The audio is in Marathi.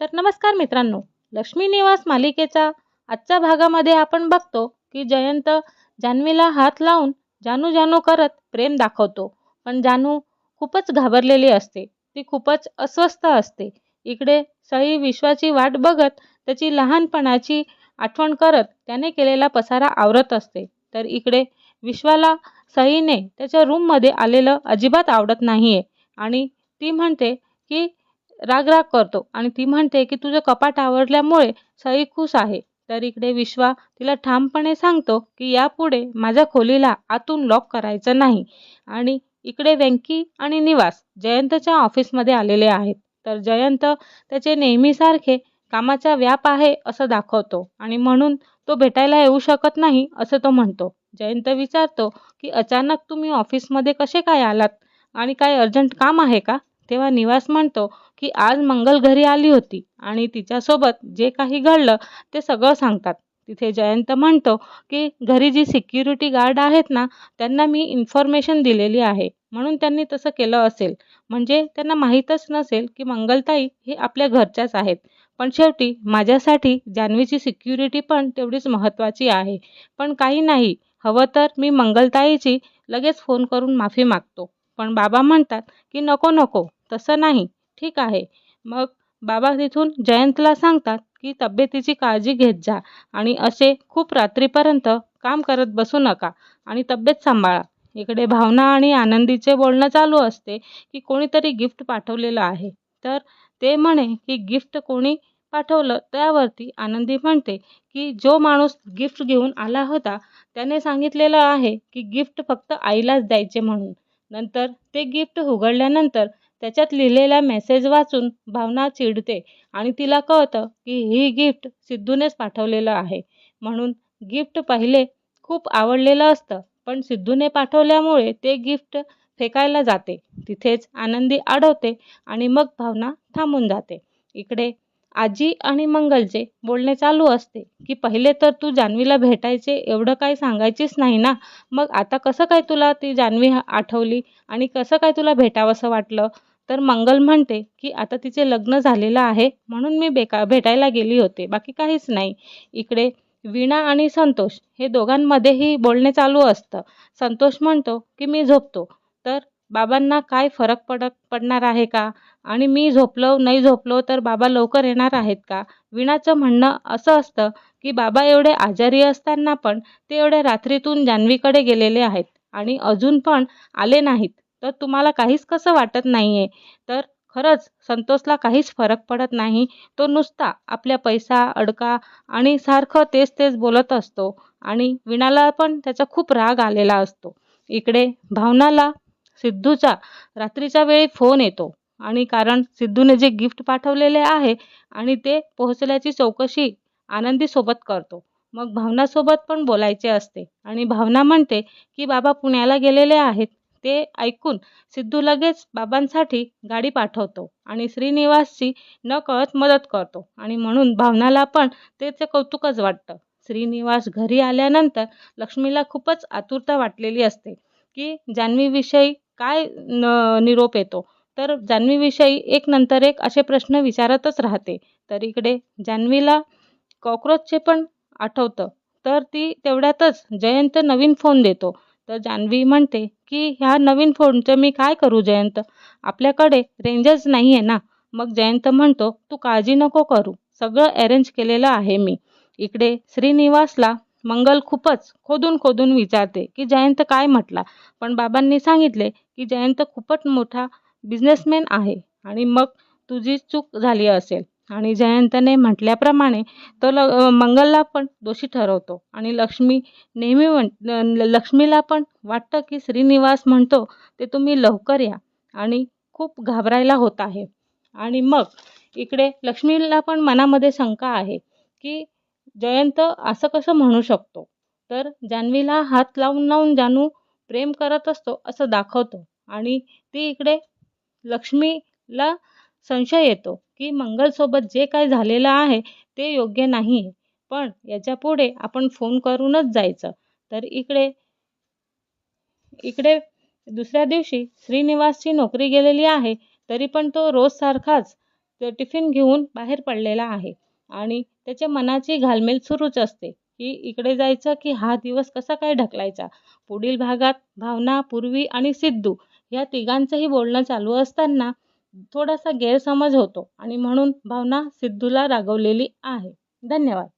तर नमस्कार मित्रांनो लक्ष्मी निवास मालिकेचा आजच्या भागामध्ये आपण बघतो की जयंत जान्हवीला हात लावून जानू जानू करत प्रेम दाखवतो. पण जानू खूपच घाबरलेली असते. ती खूपच अस्वस्थ असते. इकडे सई विश्वाची वाट बघत त्याची लहानपणाची आठवण करत त्याने केलेला पसारा आवरत असते. तर इकडे विश्वाला सईने त्याच्या रूममध्ये आलेलं अजिबात आवडत नाहीये आणि ती म्हणते की रागराग करतो आणि ती म्हणते की तुझं कपाट आवडल्यामुळे सई खुश आहे. तर इकडे विश्वा तिला ठामपणे सांगतो की यापुढे माझ्या खोलीला आतून लॉक करायचं नाही. आणि इकडे व्यंकी आणि निवास जयंतच्या ऑफिसमध्ये आलेले आहेत. तर जयंत त्याचे नेहमीसारखे कामाचा व्याप आहे असं दाखवतो आणि म्हणून तो भेटायला येऊ शकत नाही असं तो म्हणतो. जयंत विचारतो की अचानक तुम्ही ऑफिसमध्ये कसे काय आलात? आणि काय अर्जंट काम आहे का? तेव्हा निवास म्हणतो की आज मंगल घरी आली होती आणि तिच्यासोबत जे काही घडलं ते सगळं सांगतात. तिथे जयंत म्हणतो की घरी जी सिक्युरिटी गार्ड आहेत ना त्यांना मी इन्फॉर्मेशन दिलेली आहे. म्हणून त्यांनी तसं केलं असेल. म्हणजे त्यांना माहीतच नसेल की मंगलताई हे आपल्या घरच्याच आहेत. पण शेवटी माझ्यासाठी जान्हवीची सिक्युरिटी पण तेवढीच महत्त्वाची आहे. पण काही नाही. हवं तर मी मंगलताईची लगेच फोन करून माफी मागतो. पण बाबा म्हणतात की नको नको. तसं नाही. ठीक आहे. मग बाबा तिथून जयंतला सांगतात की तब्येतीची काळजी घेत जा आणि असे खूप रात्रीपर्यंत काम करत बसू नका आणि तब्येत सांभाळा. इकडे भावना आणि आनंदीचे बोलणं चालू असते की कोणीतरी गिफ्ट पाठवलेलं आहे. तर ते म्हणे की गिफ्ट कोणी पाठवलं त्यावरती आनंदी म्हणते की जो माणूस गिफ्ट घेऊन आला होता त्याने सांगितलेलं आहे की गिफ्ट फक्त आईलाच द्यायचे म्हणून. नंतर ते गिफ्ट उघडल्यानंतर त्याच्यात लिहिलेला मेसेज वाचून भावना चिडते आणि तिला कळतं की ही गिफ्ट सिद्धूनेच पाठवलेलं आहे. म्हणून गिफ्ट पहिले खूप आवडलेलं असतं पण सिद्धूने पाठवल्यामुळे ते गिफ्ट फेकायला जाते. तिथेच आनंदी अडवते आणि मग भावना थांबून जाते. इकडे आजी आणि मंगलचे बोलणे चालू असते की पहिले तर तू जान्हवीला भेटायचे एवढं काही सांगायचीच नाही ना? मग आता कसं काय तुला ती जान्हवी आठवली आणि कसं काय तुला भेटावंसं वाटलं? तर मंगल म्हणते की आता तिचे लग्न झालेलं आहे म्हणून मी बेका भेटायला गेली होते. बाकी काहीच नाही. इकडे वीणा आणि संतोष हे दोघांमध्येही बोलणे चालू असतं. संतोष म्हणतो की मी झोपतो. तर बाबांना काय फरक पड पडणार आहे का? आणि मी झोपलो नाही झोपलो तर बाबा लवकर येणार आहेत का? वीणाचं म्हणणं असं असतं की बाबा एवढे आजारी असताना पण ते एवढ्या रात्रीतून जान्हवीकडे गेलेले आहेत आणि अजून पण आले नाहीत. तर तुम्हाला काहीच कसं वाटत नाही आहे तर खरंच संतोषला काहीच फरक पडत नाही. तो नुसता आपल्या पैसा अडका आणि सारखं तेच तेच बोलत असतो आणि वीणाला पण त्याचा खूप राग आलेला असतो. इकडे भावनाला सिद्धूचा रात्रीच्या वेळी फोन येतो आणि कारण सिद्धूने जे गिफ्ट पाठवलेले आहे आणि ते पोहोचल्याची चौकशी आनंदीसोबत करतो. मग भावनासोबत पण बोलायचे असते आणि भावना म्हणते की बाबा पुण्याला गेलेले आहेत. ते ऐकून सिद्धू लगेच बाबांसाठी गाडी पाठवतो आणि श्रीनिवासची न कळत मदत करतो. आणि म्हणून भावनाला पण त्याचं कौतुकच वाटतं. श्रीनिवास घरी आल्यानंतर लक्ष्मीला खूपच आतुरता वाटलेली असते की जान्हवीविषयी काय न निरोप येतो. तर जान्हवीविषयी एक नंतर एक असे प्रश्न विचारतच राहते. तर इकडे जान्हवीला कॉक्रोचचे पण आठवतं. तर ती तेवढ्यातच जयंत नवीन फोन देतो. तर जान्हवी म्हणते की ह्या नवीन फोनचं मी काय करू जयंत? आपल्याकडे रेंजच नाही आहे ना. मग जयंत म्हणतो तू काळजी नको करू. सगळं अरेंज केलेलं आहे मी. इकडे श्रीनिवासला मंगल खूपच खोदून खोदून विचारते की जयंत काय म्हटला? पण बाबांनी सांगितले की जयंत खूपच मोठा बिझनेसमॅन आहे आणि मग तुझी चूक झाली असेल. आणि जयंतने म्हटल्याप्रमाणे तो ल मंगलला पण दोषी ठरवतो. आणि लक्ष्मी नेहमी म्हण लक्ष्मीला पण वाटतं की श्रीनिवास म्हणतो ते तुम्ही लवकर या. आणि खूप घाबरायला होत आहे. आणि मग इकडे लक्ष्मीला पण मनामध्ये शंका आहे की जयंत असं कसं म्हणू शकतो? तर जान्हवीला हात लावून लावून जानू प्रेम करत असतो असं दाखवतो. आणि ती इकडे लक्ष्मीला संशय येतो. की मंगलसोबत जे काय झालेलं आहे ते योग्य नाही पण याच्यापुढे आपण फोन करूनच जायचं. तर इकडे इकडे दुसऱ्या दिवशी श्रीनिवासची नोकरी गेलेली आहे तरी पण तो रोजसारखाच टिफिन घेऊन बाहेर पडलेला आहे आणि त्याच्या मनाची घालमेल सुरूच असते. की इकडे जायचं की हा दिवस कसा काय ढकलायचा? पुढील भागात भावना पूर्वी आणि सिद्धू या तिघांचंही बोलणं चालू असताना थोडासा गैरसमज होतो आणि म्हणून भावना सिद्धूला रागवलेली आहे. धन्यवाद.